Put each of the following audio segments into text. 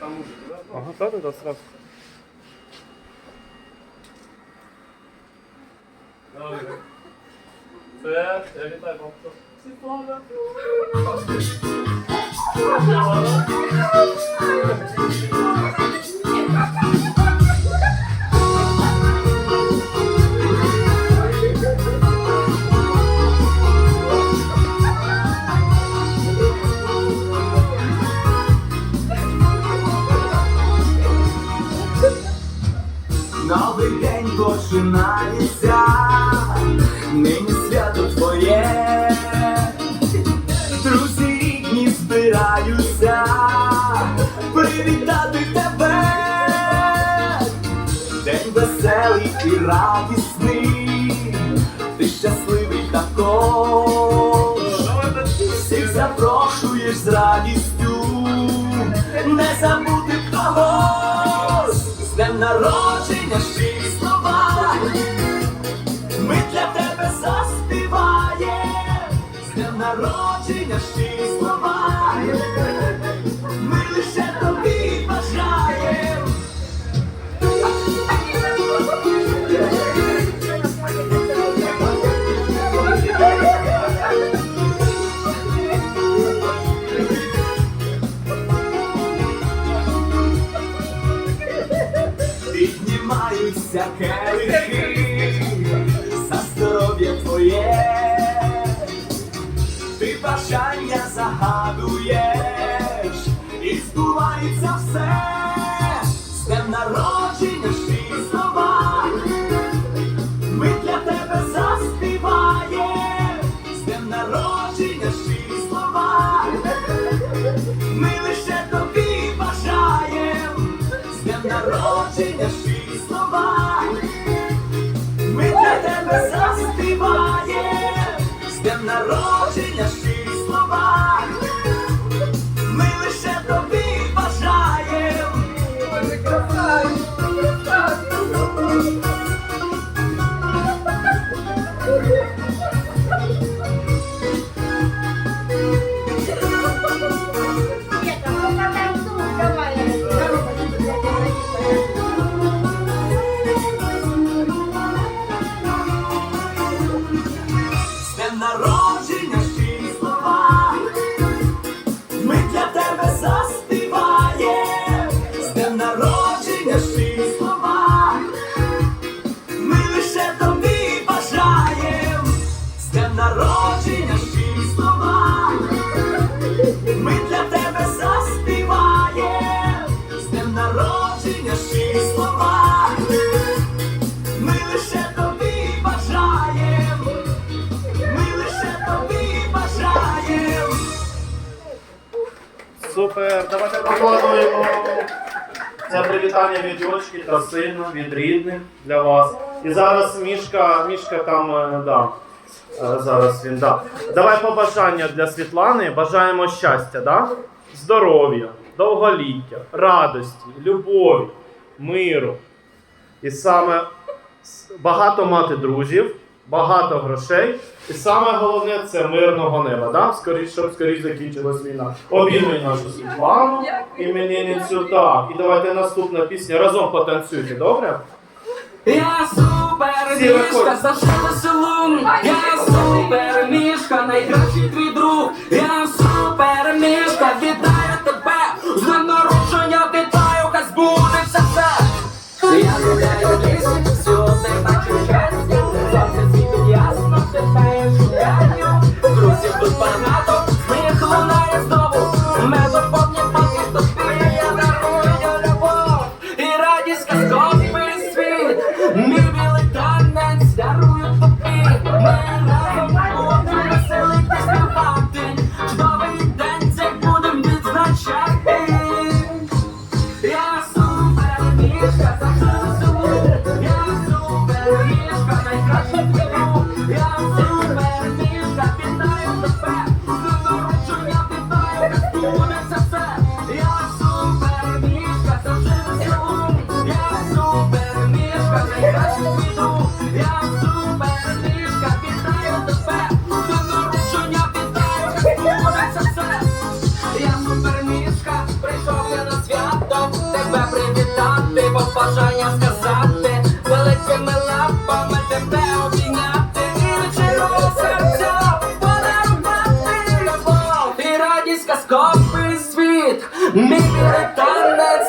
Там музика, да? Ага, да, да, да, сразу. Добре. Це, я вітаю радісний, ти щасливий також, всіх запрошуєш з радістю, не забути когось, з днем народження щирі. Ми для тебе заспіваємо, з днем народження щирі загадуєш, і збувається все, з днем народження щирі слова. Ми для тебе заспіваємо, з днем народження щирі слова. Ми лише тобі бажаємо, з днем народження щирі слова. Ми для тебе заспіваємо, з днем народження давайте покладуємо. Це привітання від дочки та сина, від рідних для вас. І зараз мішка, мішка там е, да. е, Зараз він да. Давай побажання для Світлани. Бажаємо щастя, да? здоров'я, довголіття, радості, любові, миру. І саме багато мати друзів, багато грошей. І саме головне це мирного неба. Да? Скоріше, щоб скоріше закінчилась війна. Обіймуй нашу Світлану, іменинницю. Так. І давайте наступна пісня. Разом потанцюйте, добре? Я супер мішка, зашила завжди. Я супер мішка, найкращий твій друг. Я супер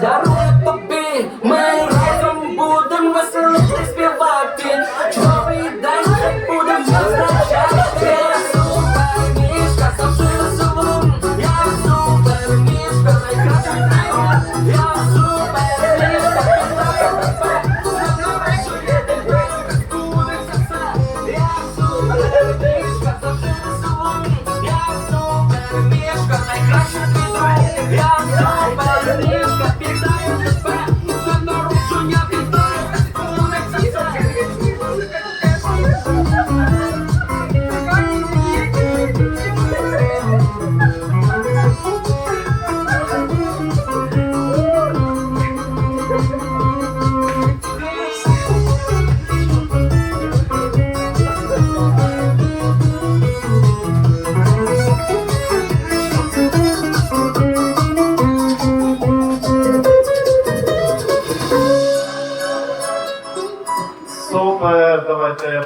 танець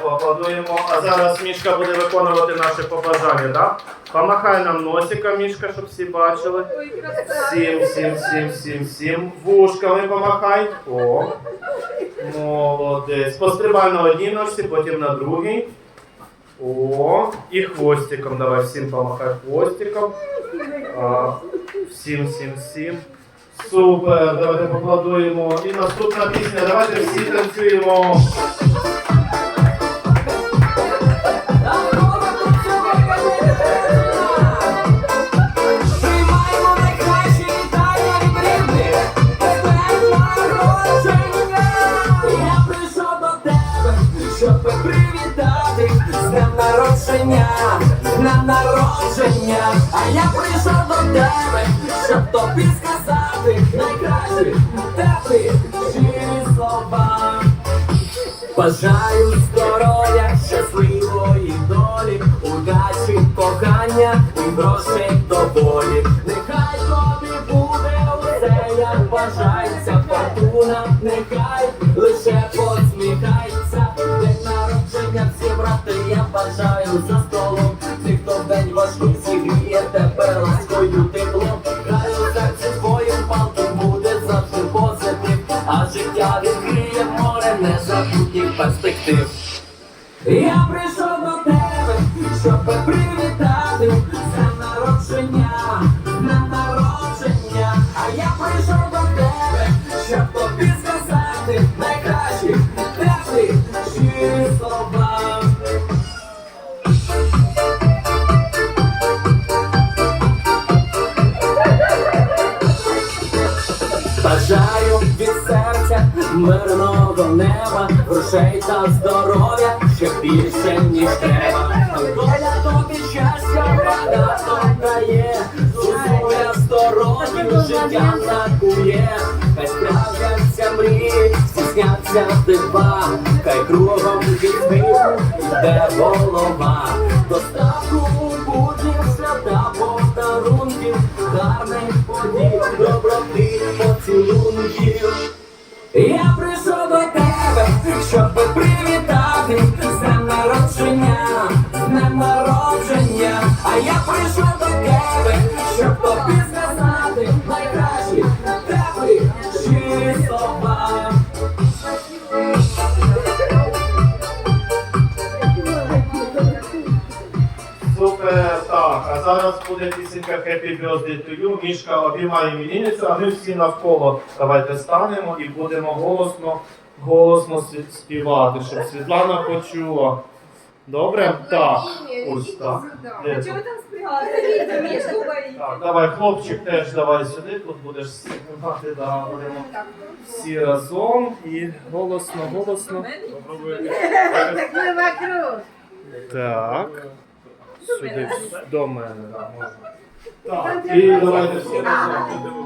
поаплодуємо. А зараз Мішка буде виконувати наше побажання, так? Помахай нам носиком, Мішка, щоб всі бачили. Сім, сім, сім, сім, сім. Вушками помахай. О. Молодець. Пострибай на одній ножці, потім на другій. О, і хвостиком. Давай всім помахай хвостиком. А, всім, всім, всім. Супер, давайте поплодуємо. І наступна пісня. Давайте всі танцюємо. Народження, на народження. А я прийшов до тебе, щоб тобі сказати найкращі теплі щирі слова. Бажаю бажаю за столом. Тих, хто день важкий зігріє тебе ласкою теплом. Хай у серці твоїм палком буде завжди позитив, а життя відкриє море незабутніх перспектив. Та здоров'я ще більше, ніж треба. Доля тобі щастя багато дає, Зузуля здоров'ю життя накує, хай справляться мрії, стісняться дива, хай кругом від йде голова. Народження. А я прийшов до тебе, щоб тобі сказати найкращі теплі щирі слова. Супер, так. А зараз буде пісенька Happy Birthday to you. Мішка обіймає іменинницю, а ми всі навколо давайте станемо і будемо голосно, голосно співати, щоб Світлана почула. Добре? Так. Ось так. Де тут? там спрягати? Мішку. Так, давай, хлопчик, теж давай сюди, тут будеш співати, да, будемо всі разом і голосно, голосно. Так. Сюди до мене. Так, і давайте всі разом.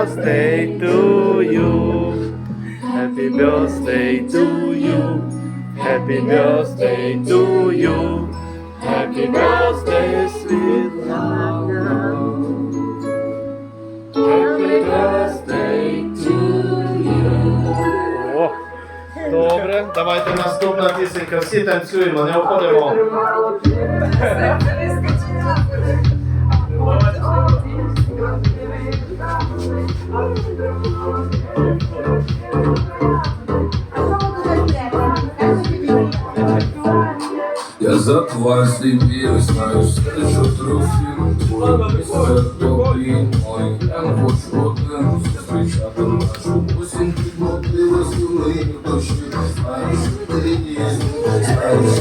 birthday to you. Happy birthday to you. Happy birthday to you. Happy birthday, sweet love. Happy birthday to you. О, добре, давайте наступна пісенька. Всі танцюємо, не уходимо. Я за твой слепил, знаю, скажу трофим Твой мистер добрый мой Я хочу один зустрічати нашу осінь Підмотили сили дощі Знаєш, ти є, знаєш,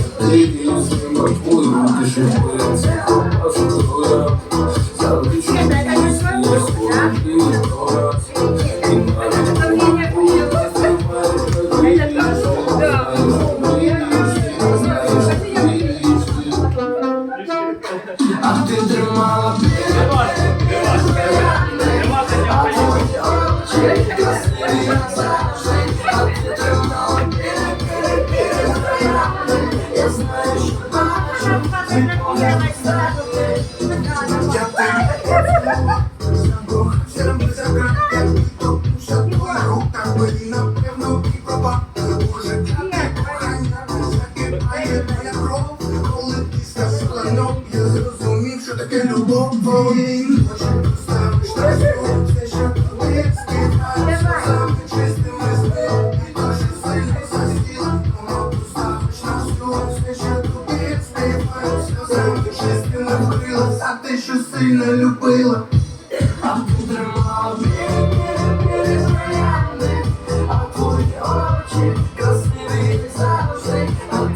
Я сильно любила. А ти тримала А твої очі красиві завжди А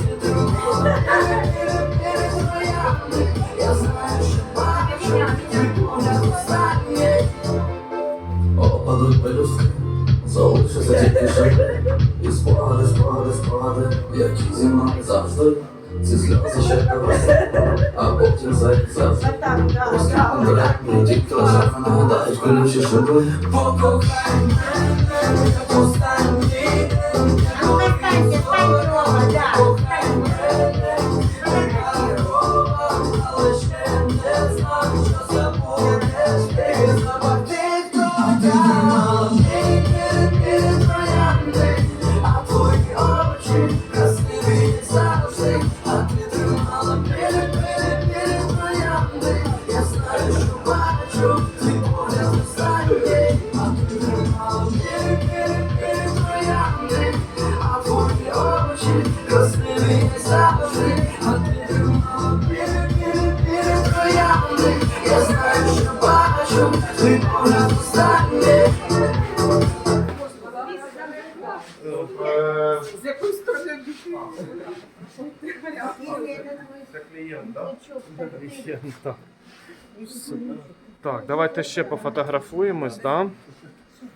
І спогади, спогади, спогади, які зі мною завжди Ці сльози ще а потім Конкретні тільки лише нагадають колючі шиби Покохай мене останній стань Рома, да. Але ще не знав, що забудеш Так? Клієнт, так. Так, давайте ще пофотографуємось, да?